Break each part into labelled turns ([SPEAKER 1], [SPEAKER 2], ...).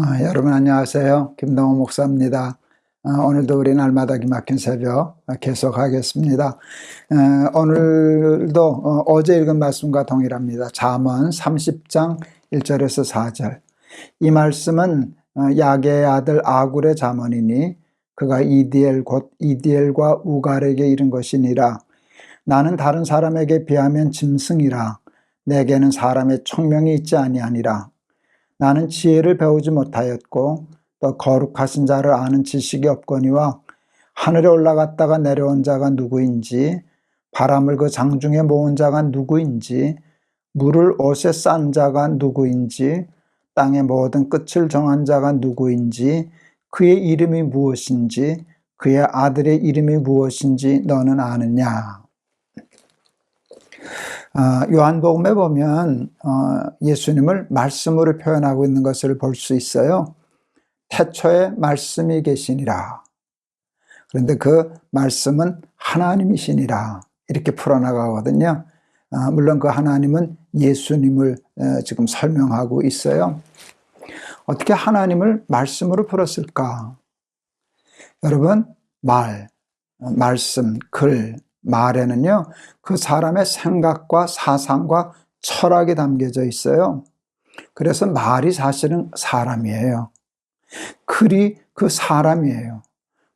[SPEAKER 1] 아, 여러분 안녕하세요. 김동호 목사입니다. 아, 오늘도 우리 날마다 기막힌 새벽 계속하겠습니다. 아, 오늘도 어, 제 읽은 말씀과 동일합니다. 잠언 30장 1절에서 4절. 이 말씀은 어, 야게의 아들 아굴의 잠언이니 그가 이디엘 곧 이디엘과 우갈에게 이른 것이니라. 나는 다른 사람에게 비하면 짐승이라. 내게는 사람의 총명이 있지 아니하니라. 나는 지혜를 배우지 못하였고 또 거룩하신 자를 아는 지식이 없거니와 하늘에 올라갔다가 내려온 자가 누구인지 바람을 그 장중에 모은 자가 누구인지 물을 옷에 싼 자가 누구인지 땅의 모든 끝을 정한 자가 누구인지 그의 이름이 무엇인지 그의 아들의 이름이 무엇인지 너는 아느냐? 아, 요한복음에 보면 어, 예수님을 말씀으로 표현하고 있는 것을 볼 수 있어요. 태초에 말씀이 계시니라. 그런데 그 말씀은 하나님이시니라. 이렇게 풀어나가거든요. 아, 물론 그 하나님은 예수님을 어, 지금 설명하고 있어요. 어떻게 하나님을 말씀으로 풀었을까? 여러분, 말, 말씀, 글, 말에는요, 그 사람의 생각과 사상과 철학이 담겨져 있어요. 그래서 말이 사실은 사람이에요. 글이 그 사람이에요.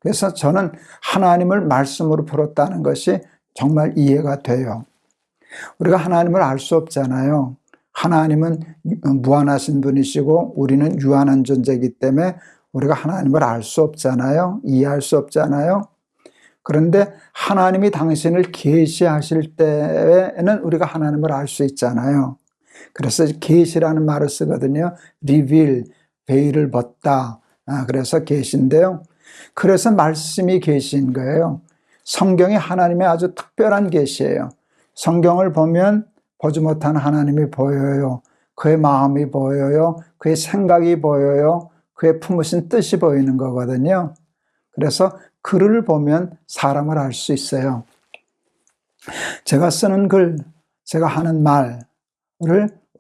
[SPEAKER 1] 그래서 저는 하나님을 말씀으로 풀었다는 것이 정말 이해가 돼요. 우리가 하나님을 알 수 없잖아요. 하나님은 무한하신 분이시고 우리는 유한한 존재이기 때문에 우리가 하나님을 알 수 없잖아요. 이해할 수 없잖아요. 그런데 하나님이 당신을 계시하실 때에는 우리가 하나님을 알 수 있잖아요. 그래서 계시라는 말을 쓰거든요. 리빌, 베일을 벗다. 아, 그래서 계신데요. 그래서 말씀이 계신 거예요. 성경이 하나님의 아주 특별한 계시예요. 성경을 보면 보지 못한 하나님이 보여요. 그의 마음이 보여요. 그의 생각이 보여요. 그의 품으신 뜻이 보이는 거거든요. 그래서 글을 보면 사람을 알 수 있어요. 제가 쓰는 글, 제가 하는 말을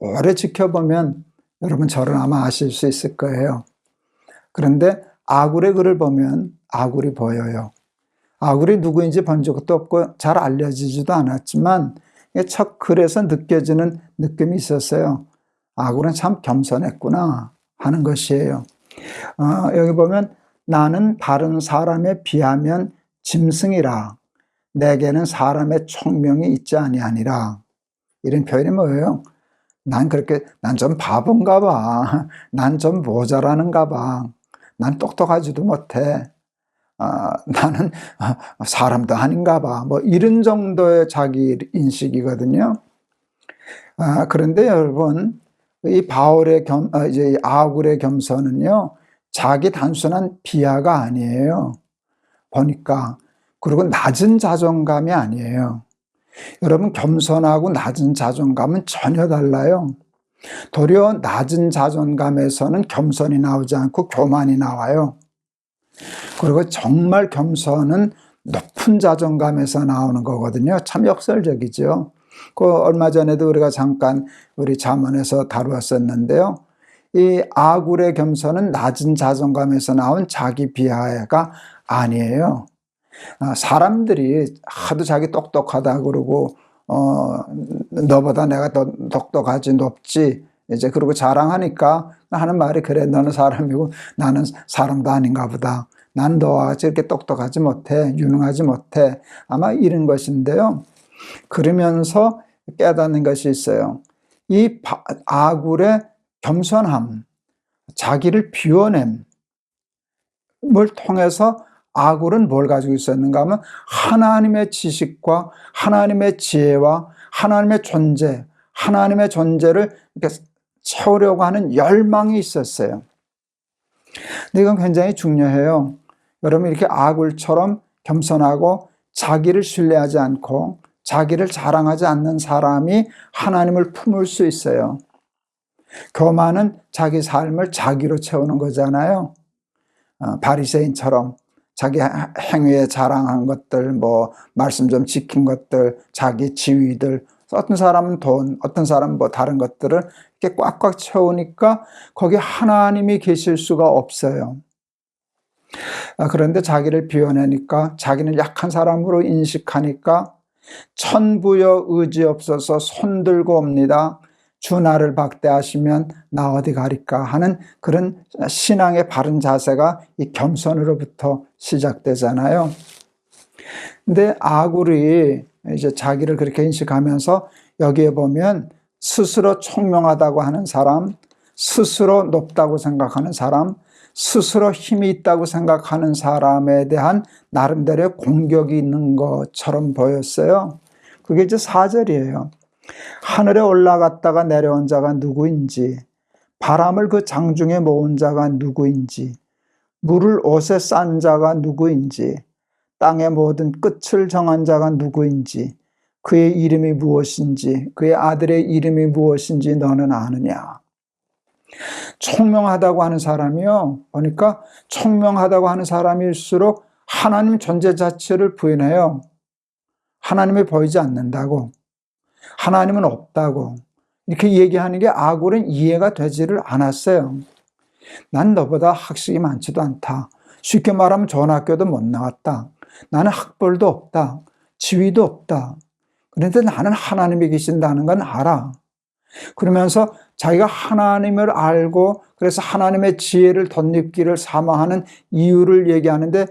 [SPEAKER 1] 오래 지켜보면 여러분 저를 아마 아실 수 있을 거예요. 그런데 아굴의 글을 보면 아굴이 보여요. 아굴이 누구인지 본 적도 없고 잘 알려지지도 않았지만 첫 글에서 느껴지는 느낌이 있었어요. 아굴은 참 겸손했구나 하는 것이에요. 어, 여기 보면 나는 다른 사람에 비하면 짐승이라 내게는 사람의 총명이 있지 아니하니라 이런 표현이 뭐예요? 난 그렇게 난 좀 바본가 봐. 난 좀 모자라는가 봐. 난 똑똑하지도 못해. 아, 나는 사람도 아닌가 봐. 뭐 이런 정도의 자기 인식이거든요. 아, 그런데 여러분 이 바울의 겸 아, 이제 아굴의 겸손은요. 자기 단순한 비하가 아니에요. 보니까. 그리고 낮은 자존감이 아니에요. 여러분, 겸손하고 낮은 자존감은 전혀 달라요. 도리어 낮은 자존감에서는 겸손이 나오지 않고 교만이 나와요. 그리고 정말 겸손은 높은 자존감에서 나오는 거거든요. 참 역설적이죠. 그 얼마 전에도 우리가 잠깐 우리 자문에서 다루었었는데요. 이 아굴의 겸손은 낮은 자존감에서 나온 자기 비하가 아니에요. 아, 사람들이 하도 자기 똑똑하다 그러고 어 너보다 내가 더 똑똑하지 높지 이제 그러고 자랑하니까 하는 말이 그래 너는 사람이고 나는 사람도 아닌가 보다. 난 너와 같이 이렇게 똑똑하지 못해 유능하지 못해 아마 이런 것인데요. 그러면서 깨닫는 것이 있어요. 이 아굴의 겸손함, 자기를 비워냄 을 통해서 아굴은 뭘 가지고 있었는가 하면 하나님의 지식과 하나님의 지혜와 하나님의 존재, 하나님의 존재를 이렇게 채우려고 하는 열망이 있었어요. 근데 이건 굉장히 중요해요. 여러분 이렇게 아굴처럼 겸손하고 자기를 신뢰하지 않고 자기를 자랑하지 않는 사람이 하나님을 품을 수 있어요. 교만은 자기 삶을 자기로 채우는 거잖아요. 어, 바리새인처럼 자기 행위에 자랑한 것들, 뭐 말씀 좀 지킨 것들, 자기 지위들, 어떤 사람은 돈, 어떤 사람은 뭐 다른 것들을 이렇게 꽉꽉 채우니까 거기 하나님이 계실 수가 없어요. 아, 그런데 자기를 비워내니까 자기는 약한 사람으로 인식하니까 천부여 의지 없어서 손들고 옵니다. 주 나를 박대하시면 나 어디 가리까 하는 그런 신앙의 바른 자세가 이 겸손으로부터 시작되잖아요. 근데 아굴이 이제 자기를 그렇게 인식하면서 여기에 보면 스스로 총명하다고 하는 사람, 스스로 높다고 생각하는 사람, 스스로 힘이 있다고 생각하는 사람에 대한 나름대로의 공격이 있는 것처럼 보였어요. 그게 이제 4절이에요. 하늘에 올라갔다가 내려온 자가 누구인지, 바람을 그 장중에 모은 자가 누구인지, 물을 옷에 싼 자가 누구인지, 땅의 모든 끝을 정한 자가 누구인지, 그의 이름이 무엇인지, 그의 아들의 이름이 무엇인지 너는 아느냐. 총명하다고 하는 사람이요. 보니까 총명하다고 하는 사람일수록 하나님 존재 자체를 부인해요. 하나님이 보이지 않는다고. 하나님은 없다고. 이렇게 얘기하는 게 아굴은 이해가 되지를 않았어요. 난 너보다 학식이 많지도 않다. 쉽게 말하면 좋은 학교도 못 나왔다. 나는 학벌도 없다. 지위도 없다. 그런데 나는 하나님이 계신다는 건 알아. 그러면서 자기가 하나님을 알고 그래서 하나님의 지혜를 덧입기를 사모하는 이유를 얘기하는데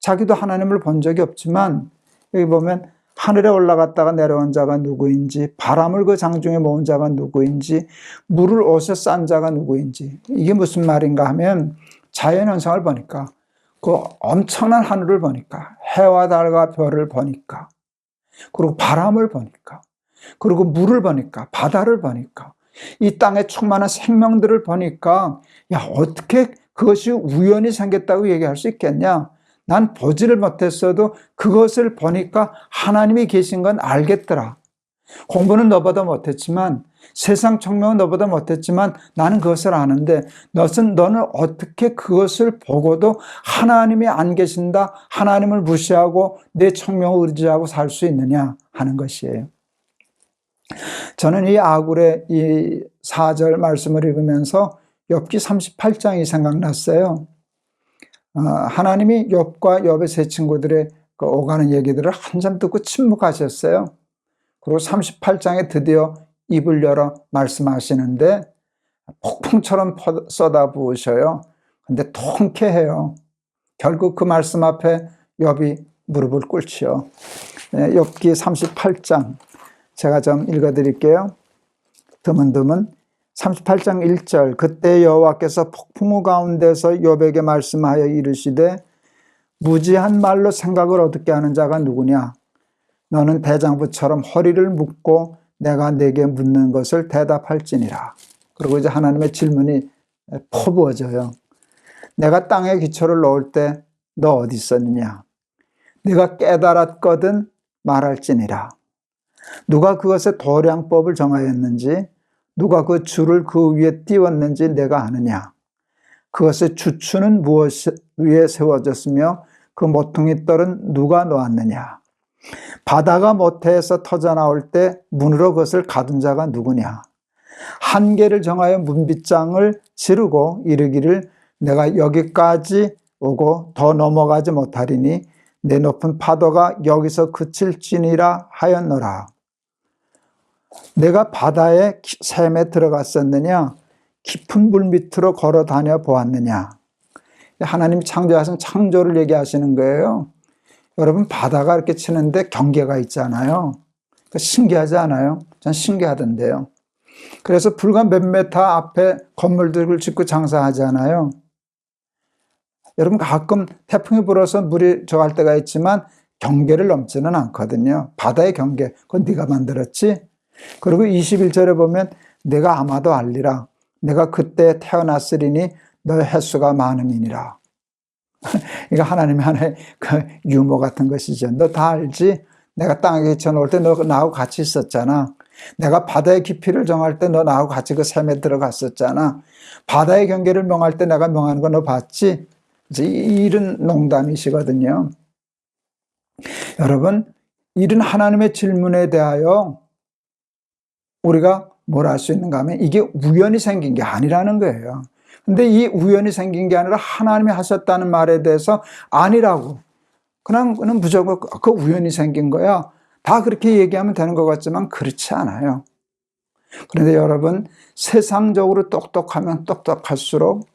[SPEAKER 1] 자기도 하나님을 본 적이 없지만 여기 보면 하늘에 올라갔다가 내려온 자가 누구인지 바람을 그 장중에 모은 자가 누구인지 물을 옷에 싼 자가 누구인지 이게 무슨 말인가 하면 자연 현상을 보니까 그 엄청난 하늘을 보니까 해와 달과 별을 보니까 그리고 바람을 보니까 그리고 물을 보니까 바다를 보니까 이 땅에 충만한 생명들을 보니까 야 어떻게 그것이 우연히 생겼다고 얘기할 수 있겠냐? 난 보지를 못했어도 그것을 보니까 하나님이 계신 건 알겠더라. 공부는 너보다 못했지만 세상 청명은 너보다 못했지만 나는 그것을 아는데 너는 너는 어떻게 그것을 보고도 하나님이 안 계신다 하나님을 무시하고 내 청명을 의지하고 살 수 있느냐 하는 것이에요. 저는 이 아굴의 이 4절 말씀을 읽으면서 엽기 38장이 생각났어요. 어, 하나님이 엽과 엽의 세 친구들의 그 오가는 얘기들을 한참 듣고 침묵하셨어요. 그리고 38장에 드디어 입을 열어 말씀하시는데 폭풍처럼 쏟아부으셔요. 근데 통쾌해요. 결국 그 말씀 앞에 엽이 무릎을 꿇지요. 네, 엽기 38장 제가 좀 읽어드릴게요. 드문드문 38장 1절 그때 여호와께서 폭풍우 가운데서 욥에게 말씀하여 이르시되 무지한 말로 생각을 어둡게 하는 자가 누구냐? 너는 대장부처럼 허리를 묶고 내가 내게 묻는 것을 대답할지니라. 그리고 이제 하나님의 질문이 퍼부어져요. 내가 땅에 기초를 놓을 때 너 어디 있었느냐? 네가 깨달았거든 말할지니라. 누가 그것의 도량법을 정하였는지 누가 그 줄을 그 위에 띄웠는지 내가 아느냐? 그것의 주추는 무엇 위에 세워졌으며 그 모퉁이 떨은 누가 놓았느냐? 바다가 모태에서 터져 나올 때 문으로 그것을 가둔 자가 누구냐? 한계를 정하여 문빗장을 지르고 이르기를 내가 여기까지 오고 더 넘어가지 못하리니 내 높은 파도가 여기서 그칠지니라 하였노라. 내가 바다의 샘에 들어갔었느냐? 깊은 물 밑으로 걸어 다녀 보았느냐? 하나님이 창조하신 창조를 얘기하시는 거예요. 여러분, 바다가 이렇게 치는데 경계가 있잖아요. 신기하지 않아요? 전 신기하던데요. 그래서 불과 몇 메타 앞에 건물들을 짓고 장사하잖아요. 여러분 가끔 태풍이 불어서 물이 저할 때가 있지만 경계를 넘지는 않거든요. 바다의 경계. 그건 네가 만들었지? 그리고 21절에 보면 내가 아마도 알리라. 내가 그때 태어났으리니 너의 횟수가 많음이니라. 이거 하나님의 하나의 그 유머 같은 것이죠. 너 다 알지? 내가 땅에 기쳐놓을 때 너 나하고 같이 있었잖아. 내가 바다의 깊이를 정할 때 너 나하고 같이 그 샘에 들어갔었잖아. 바다의 경계를 명할 때 내가 명하는 거 너 봤지? 이제 이런 농담이시거든요. 여러분, 이런 하나님의 질문에 대하여 우리가 뭘할수 있는가 하면 이게 우연히 생긴 게 아니라는 거예요. 근데 이 우연히 생긴 게 아니라 하나님이 하셨다는 말에 대해서 아니라고. 그냥, 그냥 무조건 그 우연히 생긴 거야. 다 그렇게 얘기하면 되는 것 같지만 그렇지 않아요. 그런데 여러분, 세상적으로 똑똑하면 똑똑할수록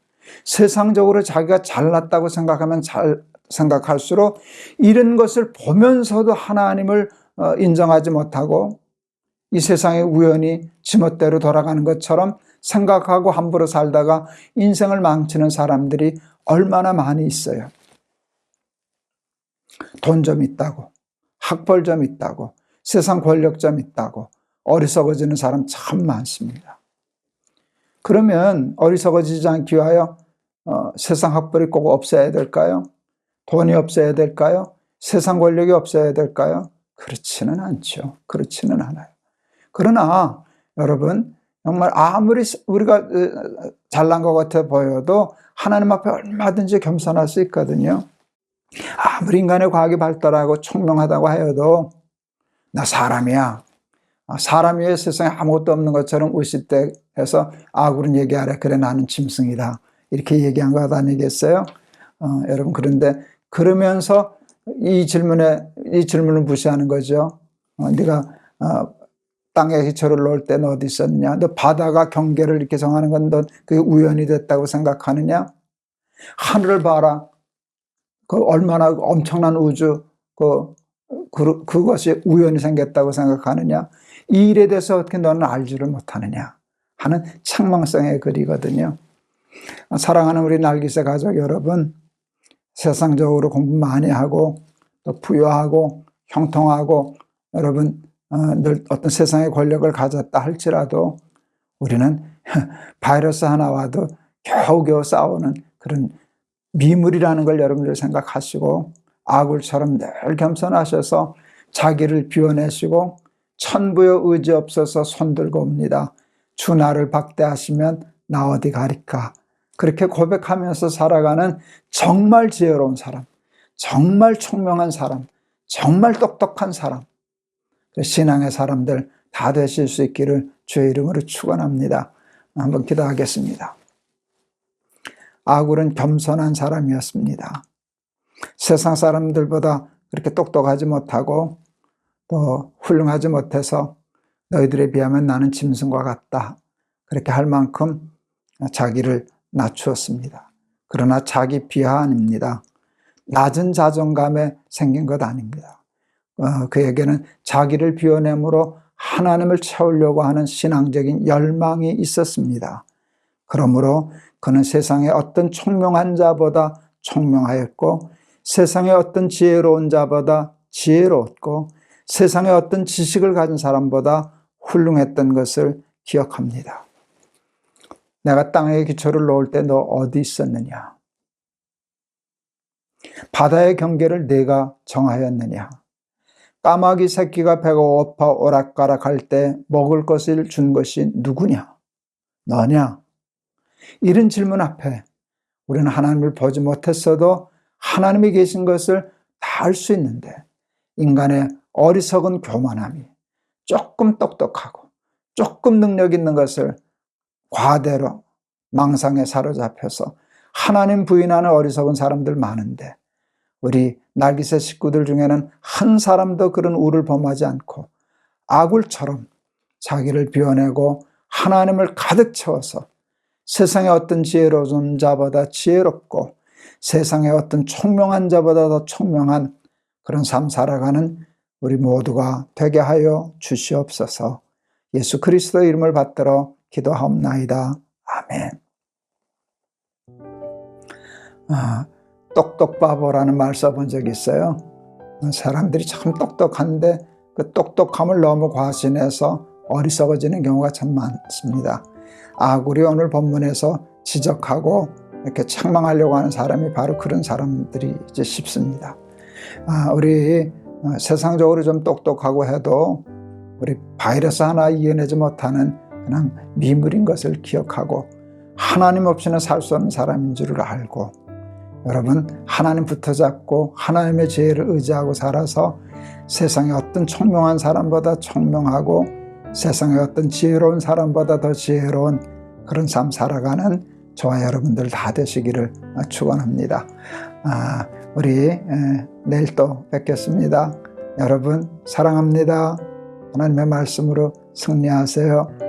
[SPEAKER 1] 세상적으로 자기가 잘났다고 생각하면 잘 생각할수록 이런 것을 보면서도 하나님을 어, 인정하지 못하고 이 세상의 우연히 지멋대로 돌아가는 것처럼 생각하고 함부로 살다가 인생을 망치는 사람들이 얼마나 많이 있어요. 돈 좀 있다고, 학벌 좀 있다고, 세상 권력 좀 있다고, 어리석어지는 사람 참 많습니다. 그러면 어리석어지지 않기 위하여 어, 세상 학벌이 꼭 없어야 될까요? 돈이 없어야 될까요? 세상 권력이 없어야 될까요? 그렇지는 않죠. 그렇지는 않아요. 그러나 여러분 정말 아무리 우리가 어, 잘난 것 같아 보여도 하나님 앞에 얼마든지 겸손할 수 있거든요. 아무리 인간의 과학이 발달하고 총명하다고 하여도 나 사람이야. 아, 사람 위에 세상에 아무것도 없는 것처럼 의식돼서 아구른 얘기하래. 그래 나는 짐승이다. 이렇게 얘기한 것 아니겠어요? 어, 여러분 그런데 그러면서 이 질문에 이 질문을 무시하는 거죠. 어, 네가 어, 땅에 기초를 놓을 때는 어디 있었느냐? 너 바다가 경계를 이렇게 정하는 건너 그게 우연이 됐다고 생각하느냐? 하늘을 봐라. 그 얼마나 엄청난 우주 그, 그 그것이 우연히 생겼다고 생각하느냐? 이 일에 대해서 어떻게 너는 알지를 못하느냐? 하는 책망성의 글이거든요. 사랑하는 우리 날기새 가족 여러분, 세상적으로 공부 많이 하고 또 부유하고 형통하고 여러분 어, 늘 어떤 세상의 권력을 가졌다 할지라도 우리는 바이러스 하나 와도 겨우겨우 싸우는 그런 미물이라는 걸 여러분들 생각하시고 아굴처럼 늘 겸손하셔서 자기를 비워내시고 천부여 의지 없어서 손들고 옵니다. 주 나를 박대하시면 나 어디 가리까. 그렇게 고백하면서 살아가는 정말 지혜로운 사람, 정말 총명한 사람, 정말 똑똑한 사람, 그 신앙의 사람들 다 되실 수 있기를 주의 이름으로 축원합니다. 한번 기도하겠습니다. 아굴은 겸손한 사람이었습니다. 세상 사람들보다 그렇게 똑똑하지 못하고 또 훌륭하지 못해서 너희들에 비하면 나는 짐승과 같다. 그렇게 할 만큼 자기를 낮추었습니다. 그러나 자기 비하 아닙니다. 낮은 자존감에 생긴 것 아닙니다. 어, 그에게는 자기를 비워내므로 하나님을 채우려고 하는 신앙적인 열망이 있었습니다. 그러므로 그는 세상의 어떤 총명한 자보다 총명하였고 세상의 어떤 지혜로운 자보다 지혜로웠고 세상의 어떤 지식을 가진 사람보다 훌륭했던 것을 기억합니다. 내가 땅에 기초를 놓을 때 너 어디 있었느냐? 바다의 경계를 내가 정하였느냐? 까마귀 새끼가 배가 고파 오락가락 할 때 먹을 것을 준 것이 누구냐? 너냐? 이런 질문 앞에 우리는 하나님을 보지 못했어도 하나님이 계신 것을 다 알 수 있는데 인간의 어리석은 교만함이 조금 똑똑하고 조금 능력 있는 것을 과대로 망상에 사로잡혀서 하나님 부인하는 어리석은 사람들 많은데 우리 날기새 식구들 중에는 한 사람도 그런 우를 범하지 않고 아굴처럼 자기를 비워내고 하나님을 가득 채워서 세상의 어떤 지혜로운 자보다 지혜롭고 세상의 어떤 총명한 자보다 더 총명한 그런 삶 살아가는 우리 모두가 되게 하여 주시옵소서 예수 그리스도 이름을 받들어 기도하옵나이다. 아멘. 아, 똑똑바보라는 말 써본 적이 있어요. 사람들이 참 똑똑한데 그 똑똑함을 너무 과신해서 어리석어지는 경우가 참 많습니다. 아구리 오늘 본문에서 지적하고 이렇게 책망하려고 하는 사람이 바로 그런 사람들이 이제 싶습니다. 아, 우리 세상적으로 좀 똑똑하고 해도 우리 바이러스 하나 이겨내지 못하는 그냥 미물인 것을 기억하고 하나님 없이는 살 수 없는 사람인 줄을 알고 여러분 하나님 붙어잡고 하나님의 지혜를 의지하고 살아서 세상의 어떤 총명한 사람보다 총명하고 세상의 어떤 지혜로운 사람보다 더 지혜로운 그런 삶 살아가는 저와 여러분들 다 되시기를 축원합니다. 아, 우리 에, 내일 또 뵙겠습니다. 여러분 사랑합니다. 하나님의 말씀으로 승리하세요.